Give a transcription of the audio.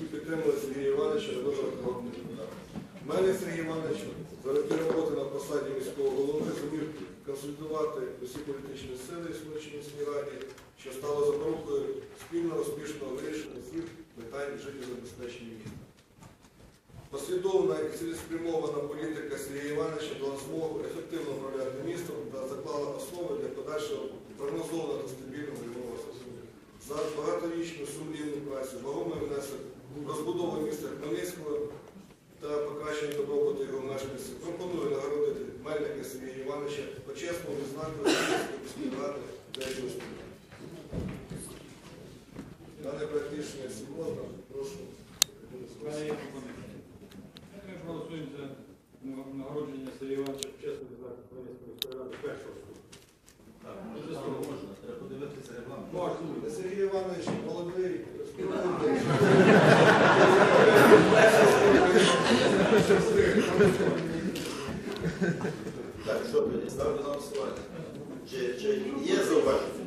які підтримали Сергія Івановича на виборах народних депутатів. Мельник Сергій Іванович за роки роботи на посаді міського голови зумів консолідувати усі політичні сили Смільчинській міській раді, що стало запорукою спільного успішного вирішення всіх питань життєзабезпечення міста. Послідовна і цілеспрямована політика Сергія Івановича дала змогу ефективно управляти містом та заклала основи для подальшого прогнозованого та стабільного. За багаторічну сумлінну працю, вагомий внесок розбудову міста Хмельницького та покращення добробуту його мешканців пропоную нагородити Мельника Сергія Івановича почесному відзнакою Хмельницької міської ради третього ступеня. Дане практичне сьогодні, прошу. Ми проголосуємо за нагородження Сергія Івановича чесно за Хмельницької міської ради першого. Так, може можна, треба подивитися регламент. Сергій Іванович молодий, спілкується. Так, що тоді? Ставлю на голосування. Чи є зауваження?